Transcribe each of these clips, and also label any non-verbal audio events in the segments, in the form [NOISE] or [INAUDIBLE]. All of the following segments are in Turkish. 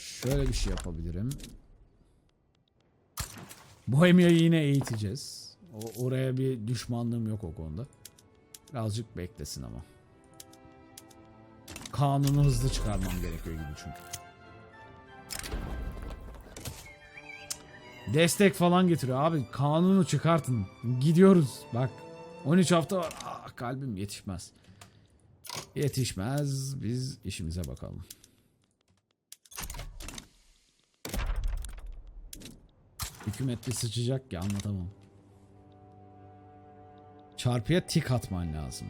Şöyle bir şey yapabilirim. Bohemia'yı yine eğiteceğiz. O, oraya bir düşmanlığım yok o konuda. Birazcık beklesin ama. Kanunu hızlı çıkarmam gerekiyor gibi çünkü. Destek falan getiriyor. Abi kanunu çıkartın. Gidiyoruz. Bak 13 hafta var. Ah, kalbim yetişmez. Yetişmez. Biz işimize bakalım. Hükümet bir sıçacak ya anlatamam. Çarpıya tik atman lazım.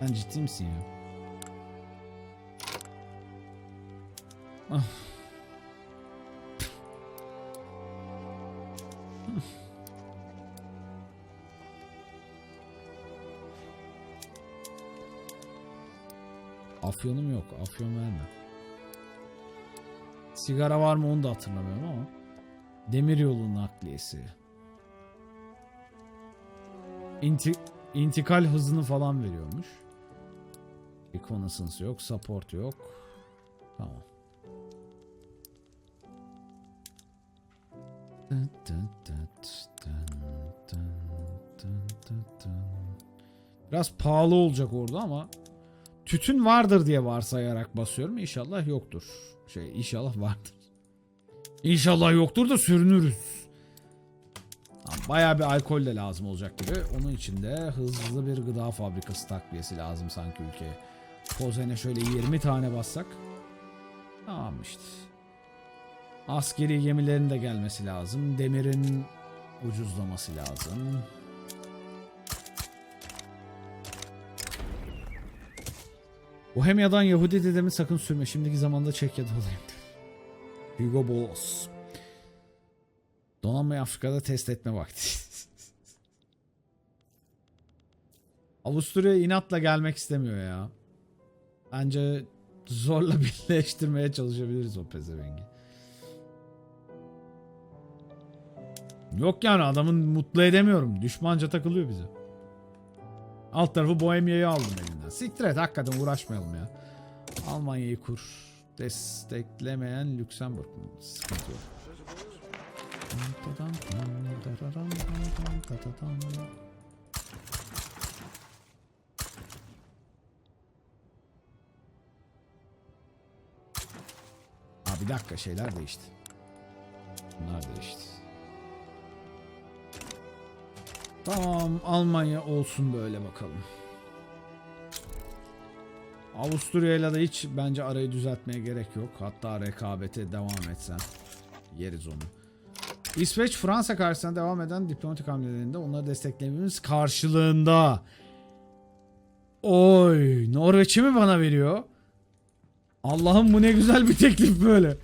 Sen ciddi misin ya? Ah. Afyonum yok. Afyon verme. Sigara var mı onu da hatırlamıyorum ama. Demiryolu nakliyesi. İnti intikal hızını falan veriyormuş. Reconnaissance yok. Support yok. Tamam. Biraz pahalı olacak orada ama tütün vardır diye varsayarak basıyorum. İnşallah yoktur. Şey inşallah vardır. İnşallah yoktur da sürünürüz. Bayağı bir alkol de lazım olacak gibi. Onun için de hızlı bir gıda fabrikası takviyesi lazım sanki ülkeye. Kozene şöyle 20 tane bassak. Tamam işte. Askeri gemilerin de gelmesi lazım. Demirin ucuzlaması lazım. Bohemia'dan Yahudi dedemi sakın sürme. Şimdiki zamanda Çekya'da olayım. Hugo Boss. Donanmayı Afrika'da test etme vakti. [LAUGHS] Avusturya inatla gelmek istemiyor ya. Bence zorla [LAUGHS] birleştirmeye çalışabiliriz o pezevengi. Yok yani adamın mutlu edemiyorum. Düşmanca takılıyor bize. Alt tarafı Bohemia'yı aldım elinden. Siktir et hakikaten uğraşmayalım ya. Almanya'yı kur. Desteklemeyen Lüksemburg mu? Bir dakika şeyler değişti. Bunlar değişti. Tamam Almanya olsun böyle bakalım. Avusturya'yla da hiç bence arayı düzeltmeye gerek yok. Hatta rekabete devam etsen yeriz onu. İsveç Fransa karşısında devam eden diplomatik hamlelerinde onları desteklememiz karşılığında. Oy Norveç'i mi bana veriyor? Allah'ım bu ne güzel bir teklif böyle.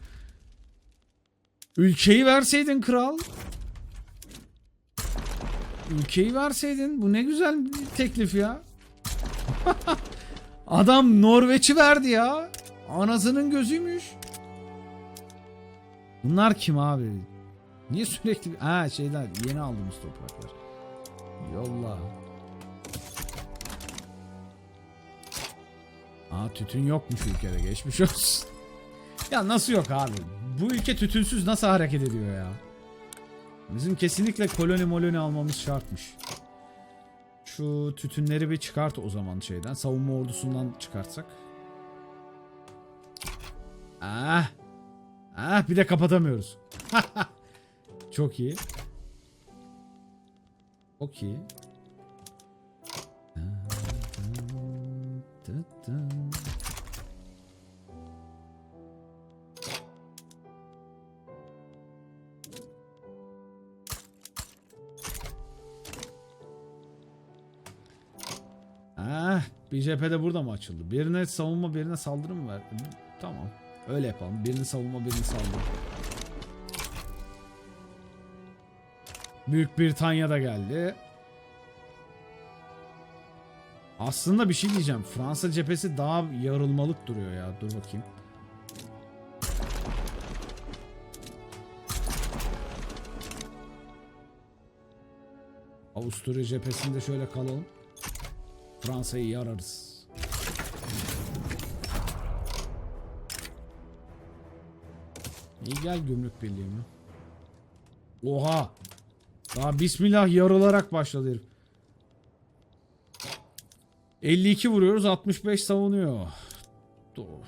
Ülkeyi verseydin kral. Ülkeyi verseydin bu ne güzel bir teklif ya. [LAUGHS] Adam Norveç'i verdi ya. Anasının gözüymüş. Bunlar kim abi? Niye sürekli... Ha şeyler yeni aldığımız topraklar. Yolla. Aa tütün yokmuş ülkede geçmiş olsun. ya nasıl yok abi? Bu ülke tütünsüz nasıl hareket ediyor ya? Bizim kesinlikle koloni moloni almamız şartmış. Şu tütünleri bir çıkart o zaman şeyden. Savunma ordusundan çıkartsak. Ah. Ah bir de kapatamıyoruz. [LAUGHS] Çok iyi. Çok iyi. Bir cephede burada mı açıldı? Birine savunma birine saldırı mı verdi? Tamam. Öyle yapalım. Birini savunma birini saldırı. Büyük Britanya da geldi. Aslında bir şey diyeceğim. Fransa cephesi daha yarılmalık duruyor ya. Dur bakayım. Avusturya cephesinde şöyle kalalım. Fransa'yı yararız. İyi gel gümrük birliği? Oha. Daha bismillah yarılarak başladı herif. 52 vuruyoruz 65 savunuyor. Doğru.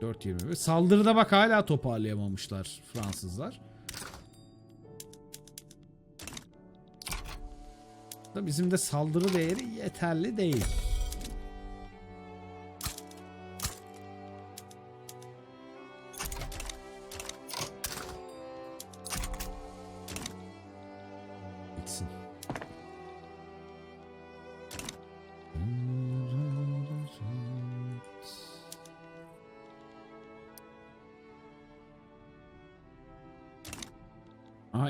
4.20. Saldırıda bak hala toparlayamamışlar Fransızlar. Da bizim de saldırı değeri yeterli değil. Bitsin.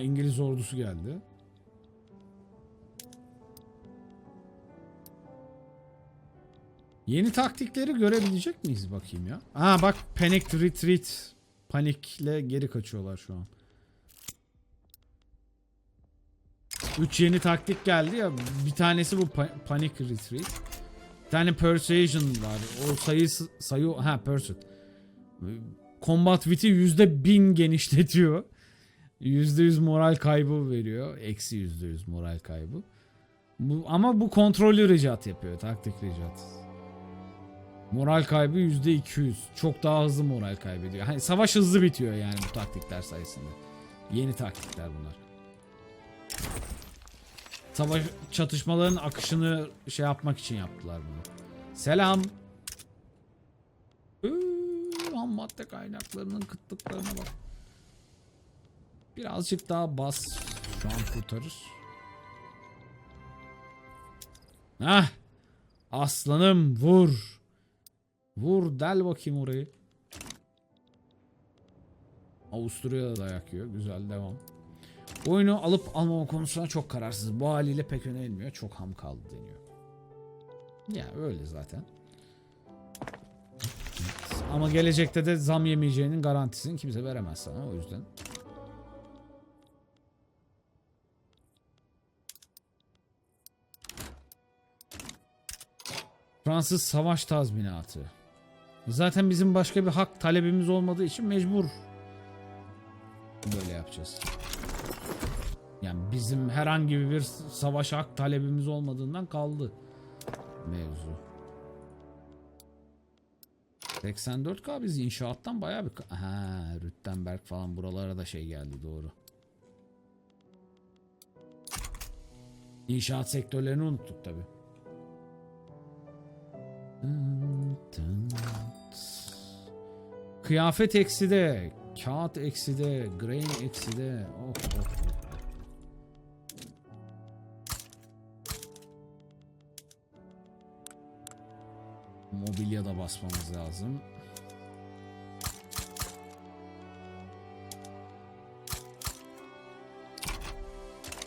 İngiliz ordusu geldi. Yeni taktikleri görebilecek miyiz bakayım ya? Aa bak panic retreat. Panikle geri kaçıyorlar şu an. 3 yeni taktik geldi ya. Bir tanesi bu pa- panic retreat. Bir tane persuasion var. O sayı sayı ha pursuit. Combat wit'i %1000 genişletiyor. %100 moral kaybı veriyor. Eksi %100 moral kaybı. Bu, ama bu kontrollü ricat yapıyor. Taktik ricat. Moral kaybı %200. Çok daha hızlı moral kaybediyor. Hani savaş hızlı bitiyor yani bu taktikler sayesinde. Yeni taktikler bunlar. Savaş çatışmaların akışını şey yapmak için yaptılar bunu. Selam. Ham madde kaynaklarının kıtlıklarına bak. Birazcık daha bas. Şu an kurtarır. Hah. Aslanım vur. Vur del bakayım orayı. Avusturya'da dayak yiyor. Güzel devam. Oyunu alıp almama konusunda çok kararsız. Bu haliyle pek önerilmiyor. Çok ham kaldı deniyor. Ya öyle zaten. Ama gelecekte de zam yemeyeceğinin garantisini kimse veremez sana o yüzden. Fransız savaş tazminatı. Zaten bizim başka bir hak talebimiz olmadığı için mecbur böyle yapacağız. Yani bizim herhangi bir savaş hak talebimiz olmadığından kaldı mevzu. 84K biz inşaattan bayağı bir... Ha, Rüttenberg falan buralara da şey geldi doğru. İnşaat sektörlerini unuttuk tabi. Kıyafet ekside, kağıt ekside, grain ekside. Oh, oh, oh. Mobilya da basmamız lazım.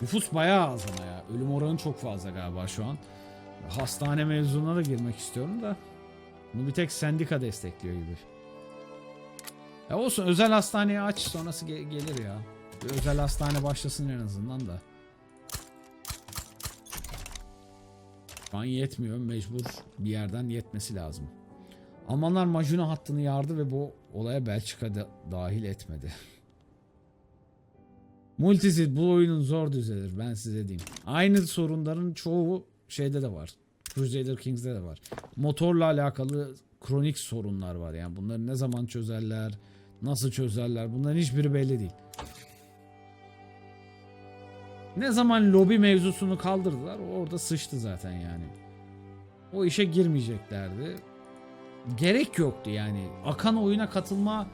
Nüfus bayağı az ama ya. Ölüm oranı çok fazla galiba şu an. Hastane mevzuna da girmek istiyorum da. Bunu bir tek sendika destekliyor gibi. Ya olsun özel hastaneyi aç sonrası ge- gelir ya. Bir özel hastane başlasın en azından da. Şu an yetmiyor mecbur bir yerden yetmesi lazım. Almanlar Majuna hattını yardı ve bu olaya Belçika da dahil etmedi. [LAUGHS] Multisit bu oyunun zor düzelir ben size diyeyim. Aynı sorunların çoğu şeyde de var. Crusader Kings'de de var. Motorla alakalı kronik sorunlar var yani. Bunları ne zaman çözerler, nasıl çözerler bunların hiçbiri belli değil. Ne zaman lobi mevzusunu kaldırdılar orada sıçtı zaten yani. O işe girmeyeceklerdi. Gerek yoktu yani. Akan oyuna katılma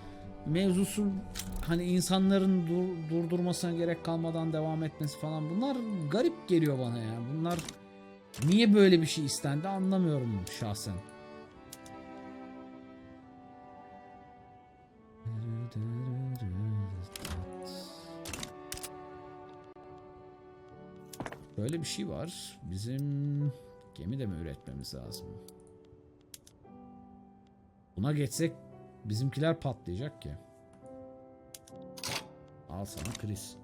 mevzusu hani insanların dur- durdurmasına gerek kalmadan devam etmesi falan bunlar garip geliyor bana ya. Bunlar niye böyle bir şey istendi anlamıyorum şahsen. Böyle bir şey var. Bizim gemi de mi üretmemiz lazım? Buna geçsek bizimkiler patlayacak ki. Al sana kriz.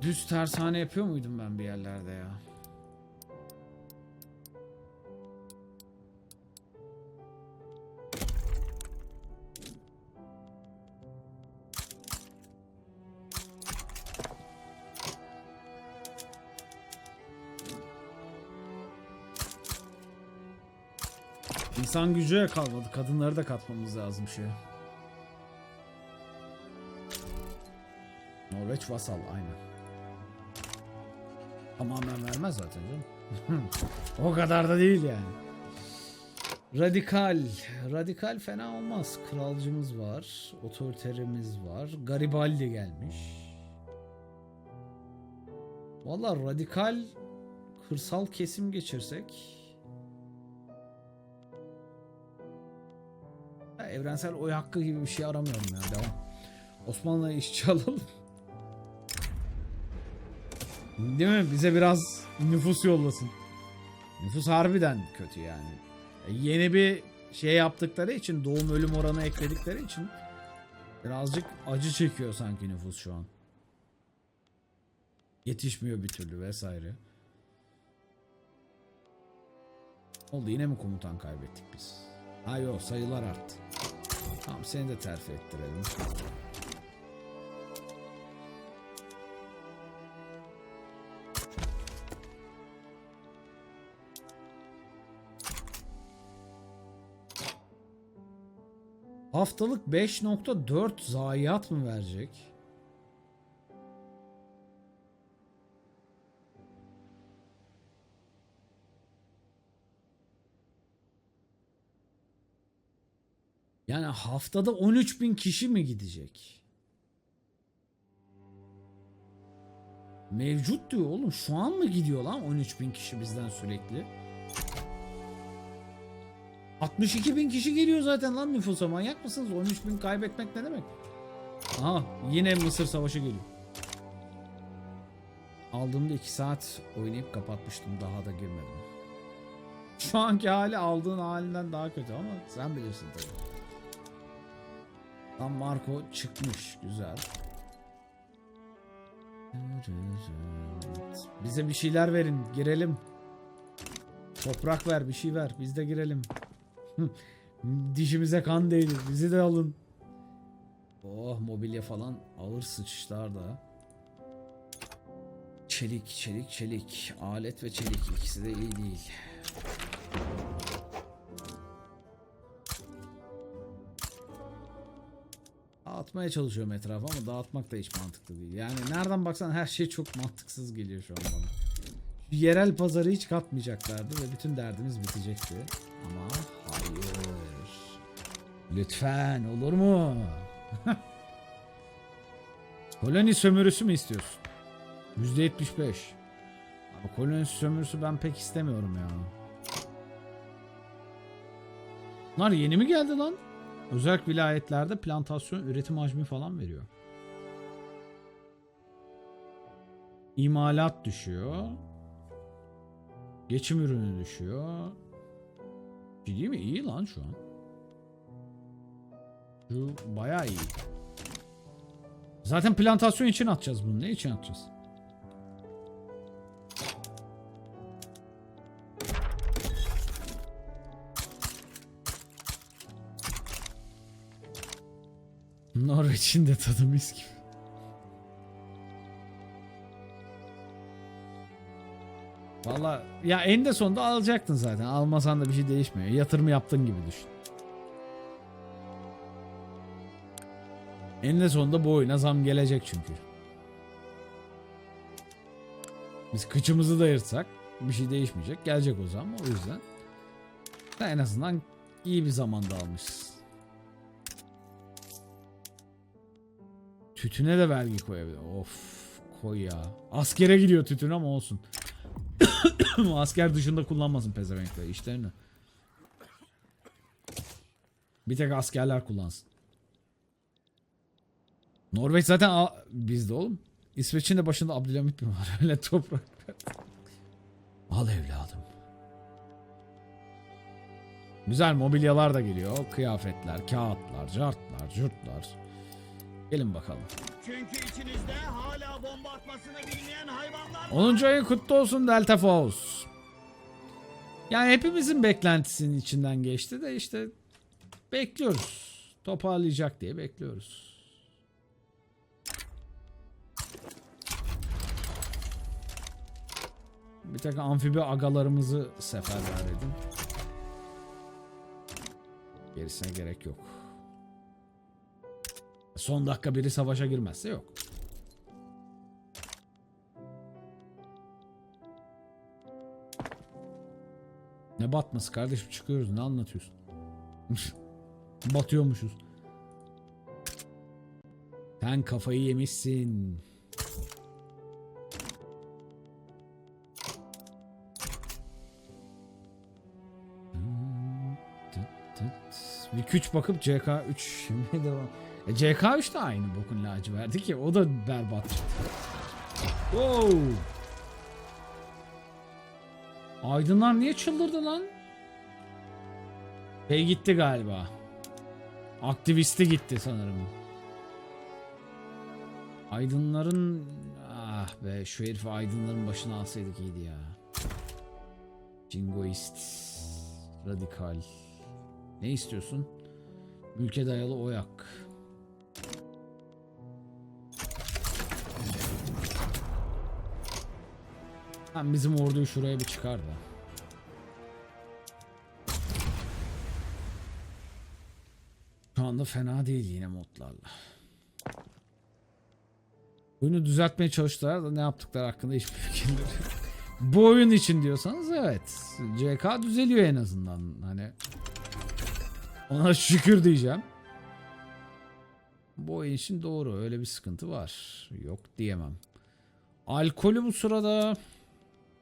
Düz tersane yapıyor muydum ben bir yerlerde ya? İnsan gücü kalmadı. Kadınları da katmamız lazım şeye. Norveç vasal aynen. Tamamen vermez zaten canım. [LAUGHS] o kadar da değil yani. Radikal. Radikal fena olmaz. Kralcımız var. Otoriterimiz var. Garibaldi gelmiş. Valla radikal kırsal kesim geçirsek evrensel oy hakkı gibi bir şey aramıyorum ya. Devam. Osmanlı'ya işçi alalım. Değil mi? Bize biraz nüfus yollasın. Nüfus harbiden kötü yani. E, yeni bir şey yaptıkları için doğum ölüm oranı ekledikleri için birazcık acı çekiyor sanki nüfus şu an. Yetişmiyor bir türlü vesaire. Oldu yine mi komutan kaybettik biz? Ha yok sayılar arttı. Tamam seni de terfi ettirelim. Haftalık 5.4 zayiat mı verecek? Yani haftada 13 bin kişi mi gidecek? Mevcut diyor oğlum. Şu an mı gidiyor lan 13 bin kişi bizden sürekli? 62 bin kişi geliyor zaten lan nüfusa. Manyak mısınız? 13 bin kaybetmek ne demek? Aha yine Mısır Savaşı geliyor. Aldığımda 2 saat oynayıp kapatmıştım. Daha da girmedim. Şu anki hali aldığın halinden daha kötü ama sen bilirsin tabii. Tam Marco çıkmış. Güzel. Bize bir şeyler verin. Girelim. Toprak ver. Bir şey ver. Biz de girelim. [LAUGHS] Dişimize kan değdi. Bizi de alın. Oh mobilya falan ağır sıçışlar da. Çelik, çelik, çelik. Alet ve çelik ikisi de iyi değil. Dağıtmaya çalışıyorum etrafı ama dağıtmak da hiç mantıklı değil. Yani nereden baksan her şey çok mantıksız geliyor şu an bana. Şu yerel pazarı hiç katmayacaklardı ve bütün derdimiz bitecekti. Ama hayır. Lütfen olur mu? [LAUGHS] Koloni sömürüsü mü istiyorsun? %75. Abi koloni sömürüsü ben pek istemiyorum ya. Bunlar yeni mi geldi lan? Özel vilayetlerde plantasyon üretim hacmi falan veriyor. İmalat düşüyor. Geçim ürünü düşüyor. Ciddi mi? İyi lan şu an. Şu bayağı iyi. Zaten plantasyon için atacağız bunu. Ne için atacağız? Norveç'in de tadı mis gibi. Valla ya en de sonunda alacaktın zaten. Almasan da bir şey değişmiyor. Yatırım yaptığın gibi düşün. En de sonunda bu oyuna zam gelecek çünkü. Biz kıçımızı da yırtsak bir şey değişmeyecek. Gelecek o zaman. O yüzden en azından iyi bir zamanda almışız. Tütüne de vergi koyabilir. Of koy ya. Askere gidiyor tütün ama olsun. [COUGHS] Asker dışında kullanmasın pezevenkler işlerini. Bir tek askerler kullansın. Norveç zaten bizde oğlum. İsveç'in de başında Abdülhamit mi var? [LAUGHS] Öyle toprak. Al evladım. Güzel mobilyalar da geliyor. Kıyafetler, kağıtlar, cartlar, cürtlar. Gelin bakalım. Çünkü içinizde hala bomba atmasını bilmeyen hayvanlar var. 10. ayın kutlu olsun Delta Force. Yani hepimizin beklentisinin içinden geçti de işte bekliyoruz. Toparlayacak diye bekliyoruz. Bir tek amfibi agalarımızı seferber edin. Gerisine gerek yok. Son dakika biri savaşa girmezse yok. Ne batması kardeşim çıkıyoruz ne anlatıyorsun? [LAUGHS] Batıyormuşuz. Sen kafayı yemişsin. Bir küç bakıp CK3 şimdi devam. E CK3 de aynı bokun laciverdi ki o da berbat çıktı. Wow. Aydınlar niye çıldırdı lan? Şey gitti galiba. Aktivisti gitti sanırım. Aydınların ah be şu herifi aydınların başına alsaydık iyiydi ya. Jingoist. Radikal. Ne istiyorsun? Ülke dayalı oyak. Lan bizim orduyu şuraya bir çıkar da. Şu anda fena değil yine modlarla. Oyunu düzeltmeye çalıştılar da ne yaptıkları hakkında hiçbir fikrim yok. Bu oyun için diyorsanız evet. CK düzeliyor en azından. Hani ona [LAUGHS] şükür diyeceğim. Bu oyun için doğru. Öyle bir sıkıntı var. Yok diyemem. Alkolü bu sırada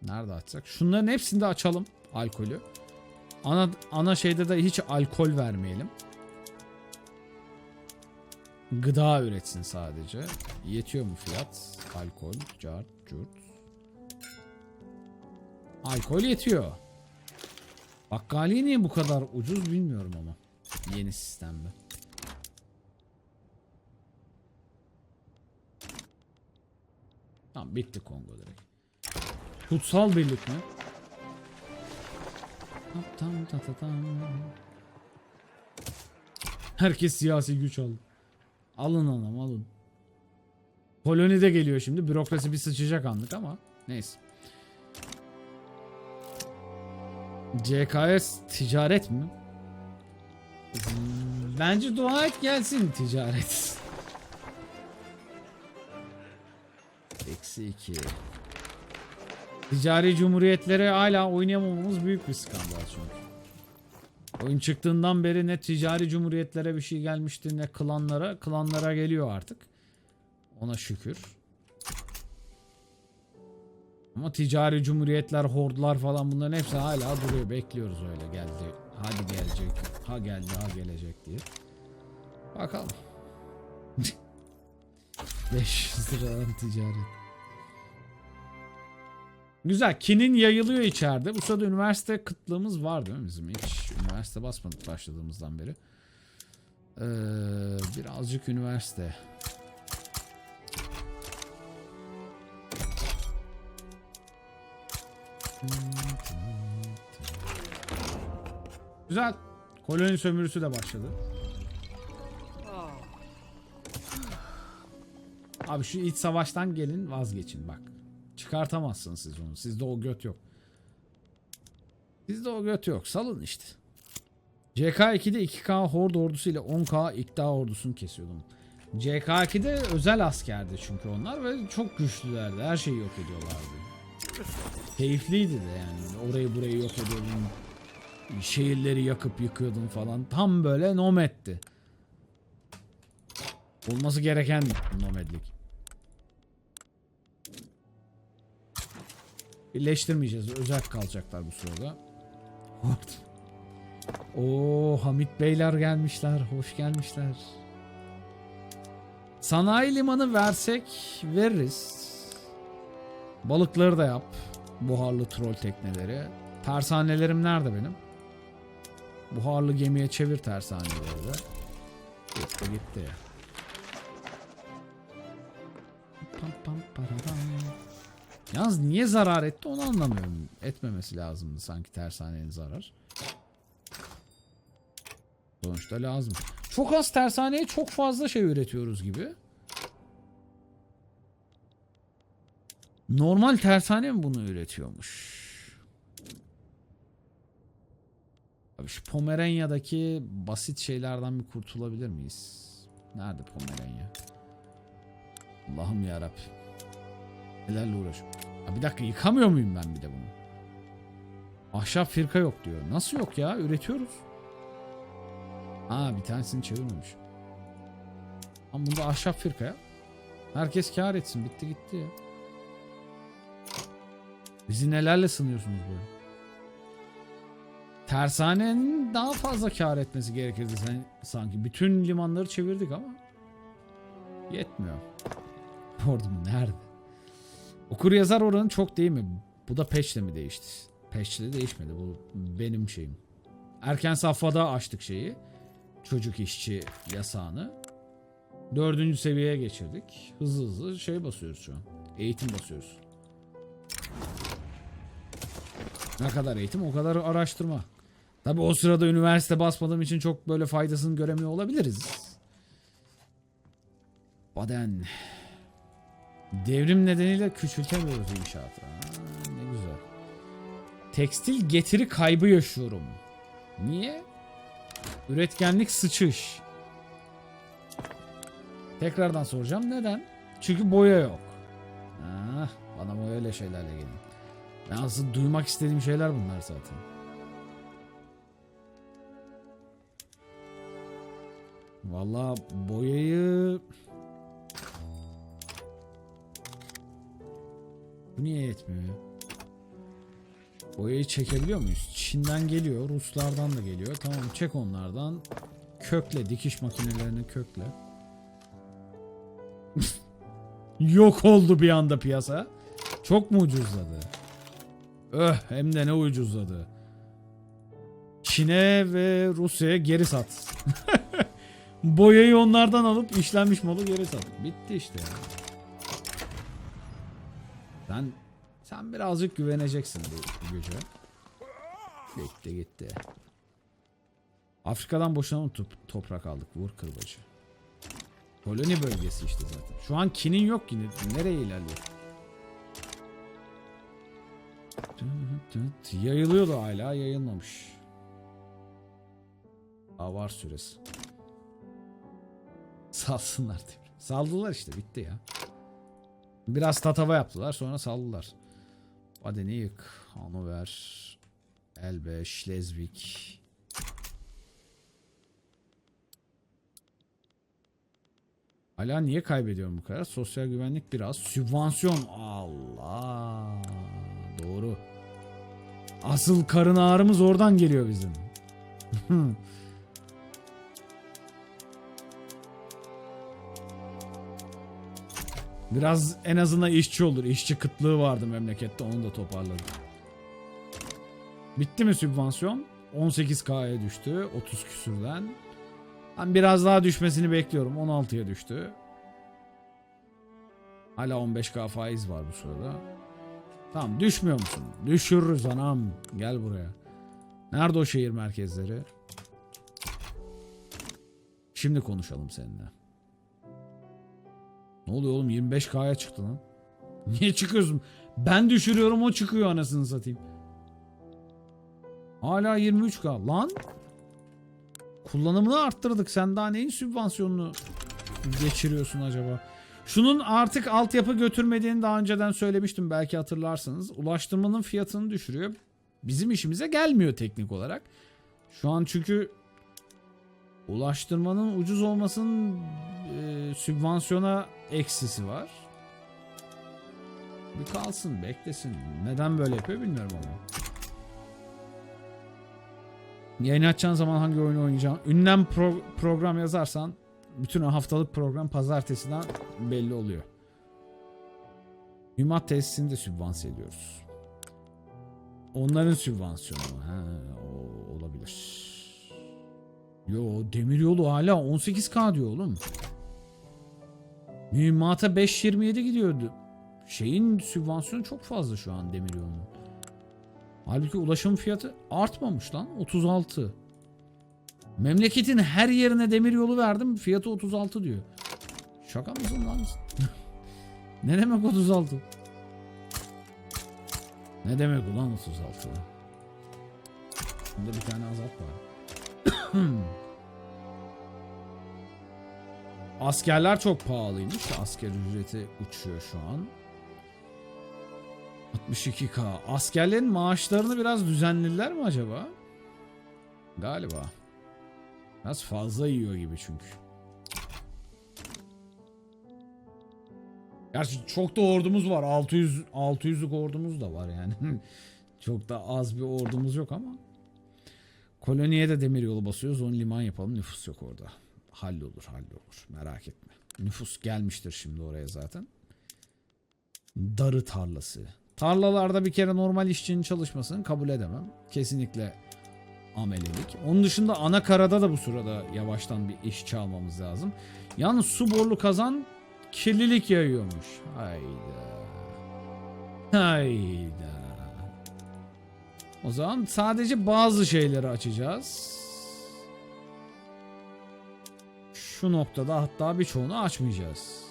nerede açsak? Şunların hepsini de açalım. Alkolü. Ana ana şeyde de hiç alkol vermeyelim. Gıda üretsin sadece. Yetiyor mu fiyat? Alkol, cart, curt. Alkol yetiyor. Bakkaliye niye bu kadar ucuz bilmiyorum ama. Yeni sistemde. Tamam bitti Kongo direkt. Kutsal birlik mi? Tam ta ta tam. Herkes siyasi güç aldı. Alın anam alın. Poloni de geliyor şimdi. Bürokrasi bir sıçacak anlık ama neyse. CKS ticaret mi? Bence dua et gelsin ticaret. Eksi iki. Ticari cumhuriyetlere hala oynayamamamız büyük bir skandal çünkü. Oyun çıktığından beri ne ticari cumhuriyetlere bir şey gelmişti ne klanlara. Klanlara geliyor artık. Ona şükür. Ama ticari cumhuriyetler, hordlar falan bunların hepsi hala duruyor. Bekliyoruz öyle geldi. Hadi gelecek. Ha geldi ha gelecek diye. Bakalım. [LAUGHS] 500 liradan ticaret. Güzel. Kinin yayılıyor içeride. Bu sırada üniversite kıtlığımız var değil mi bizim? Hiç üniversite basmadık başladığımızdan beri. Ee, birazcık üniversite. Güzel. Koloni sömürüsü de başladı. Abi şu iç savaştan gelin vazgeçin bak. Çıkartamazsınız siz onu. Sizde o göt yok. Sizde o göt yok. Salın işte. CK2'de 2K horde ordusu ile 10K ikta ordusunu kesiyordum. CK2'de özel askerdi çünkü onlar ve çok güçlülerdi. Her şeyi yok ediyorlardı. Keyifliydi de yani. Orayı burayı yok ediyordum. Şehirleri yakıp yıkıyordum falan. Tam böyle nomad'ti. Olması gereken nomadlik. Birleştirmeyeceğiz. Özel kalacaklar bu sırada. Oo Hamit Beyler gelmişler. Hoş gelmişler. Sanayi limanı versek veririz. Balıkları da yap. Buharlı troll tekneleri. Tersanelerim nerede benim? Buharlı gemiye çevir tersaneleri de. Gitti gitti. Pam pam pararam. Yalnız niye zarar etti onu anlamıyorum. Etmemesi lazımdı sanki tersanenin zarar. Sonuçta lazım. Çok az tersaneye çok fazla şey üretiyoruz gibi. Normal tersane mi bunu üretiyormuş? Abi şu Pomeranya'daki basit şeylerden bir kurtulabilir miyiz? Nerede Pomeranya? Allah'ım yarabbim. Nelerle uğraş. Ha bir dakika yıkamıyor muyum ben bir de bunu? Ahşap firka yok diyor. Nasıl yok ya? Üretiyoruz. Aa bir tanesini çevirmemiş. Ama bunda ahşap firka ya. Herkes kar etsin. Bitti gitti ya. Bizi nelerle sınıyorsunuz böyle? Tersanenin daha fazla kar etmesi gerekirdi sanki. Bütün limanları çevirdik ama yetmiyor. Ordum nerede? Okur yazar oranı çok değil mi? Bu da patch'le mi değişti? Patch'le değişmedi. Bu benim şeyim. Erken safhada açtık şeyi. Çocuk işçi yasağını. Dördüncü seviyeye geçirdik. Hızlı hızlı şey basıyoruz şu an. Eğitim basıyoruz. Ne kadar eğitim o kadar araştırma. Tabi o sırada üniversite basmadığım için çok böyle faydasını göremiyor olabiliriz. Baden. Devrim nedeniyle küçültemiyoruz inşaatı. Aa, ne güzel. Tekstil getiri kaybı yaşıyorum. Niye? Üretkenlik sıçış. Tekrardan soracağım neden? Çünkü boya yok. Ah, bana böyle şeylerle gelin. Ben aslında duymak istediğim şeyler bunlar zaten. Valla boyayı... Bu niye yetmiyor ya? Boyayı çekebiliyor muyuz? Çin'den geliyor, Ruslardan da geliyor. Tamam çek onlardan. Kökle, dikiş makinelerini kökle. [LAUGHS] Yok oldu bir anda piyasa. Çok mu ucuzladı? Öh hem de ne ucuzladı. Çin'e ve Rusya'ya geri sat. [LAUGHS] Boyayı onlardan alıp işlenmiş malı geri sat. Bitti işte. ya. Sen sen birazcık güveneceksin bu, güce. Gitti gitti. Afrika'dan boşuna top- toprak aldık? Vur kırbacı. Koloni bölgesi işte zaten. Şu an kinin yok ki. Nereye ilerliyor? Yayılıyor da hala yayılmamış. Daha var süresi. Salsınlar diyor. Saldılar işte bitti ya. Biraz tatava yaptılar sonra saldılar. Badeni yık. Hanover. Elbe. Schleswig. Hala niye kaybediyorum bu kadar? Sosyal güvenlik biraz. Sübvansiyon. Allah. Doğru. Asıl karın ağrımız oradan geliyor bizim. [LAUGHS] Biraz en azından işçi olur. İşçi kıtlığı vardı memlekette onu da toparladı. Bitti mi sübvansiyon? 18K'ya düştü 30 küsürden. Ben biraz daha düşmesini bekliyorum. 16'ya düştü. Hala 15K faiz var bu sırada. Tamam düşmüyor musun? Düşürürüz anam. Gel buraya. Nerede o şehir merkezleri? Şimdi konuşalım seninle. Ne oluyor oğlum 25K'ya çıktı lan. [LAUGHS] Niye çıkıyorsun? Ben düşürüyorum o çıkıyor anasını satayım. Hala 23K. Lan kullanımını arttırdık. Sen daha neyin sübvansiyonunu geçiriyorsun acaba? Şunun artık altyapı götürmediğini daha önceden söylemiştim belki hatırlarsınız. Ulaştırmanın fiyatını düşürüyor. Bizim işimize gelmiyor teknik olarak. Şu an çünkü ulaştırmanın ucuz olmasının e, sübvansiyona eksisi var. Bir kalsın beklesin. Neden böyle yapıyor bilmiyorum ama. Yayın açacağın zaman hangi oyunu oynayacağım? Ünlem pro- program yazarsan bütün haftalık program pazartesiden belli oluyor. Mühimmat tesisini de sübvanse ediyoruz. Onların sübvansiyonu. Ha, o olabilir. Yo demiryolu hala 18K diyor oğlum. Mühimmata 5.27 gidiyordu. Şeyin sübvansiyonu çok fazla şu an demiryolunun. Halbuki ulaşım fiyatı artmamış lan 36. Memleketin her yerine demiryolu verdim fiyatı 36 diyor. Şaka mısın lan? [LAUGHS] ne demek 36? Ne demek ulan 36? Bunda bir tane azalt var. Askerler çok pahalıymış. Asker ücreti uçuyor şu an. 62k. Askerlerin maaşlarını biraz düzenlediler mi acaba? Galiba. Biraz fazla yiyor gibi çünkü. Gerçi çok da ordumuz var. 600 600'lük ordumuz da var yani. [LAUGHS] çok da az bir ordumuz yok ama. Koloniye de demir yolu basıyoruz. Onu liman yapalım. Nüfus yok orada. Hallolur, hallolur. Merak etme. Nüfus gelmiştir şimdi oraya zaten. Darı tarlası. Tarlalarda bir kere normal işçinin çalışmasını kabul edemem. Kesinlikle amelelik. Onun dışında ana karada da bu sırada yavaştan bir işçi almamız lazım. Yalnız su borlu kazan kirlilik yayıyormuş. Hayda. Hayda. O zaman sadece bazı şeyleri açacağız. Şu noktada hatta birçoğunu açmayacağız.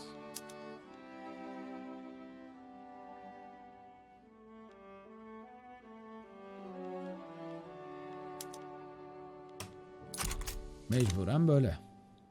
Mecburen böyle.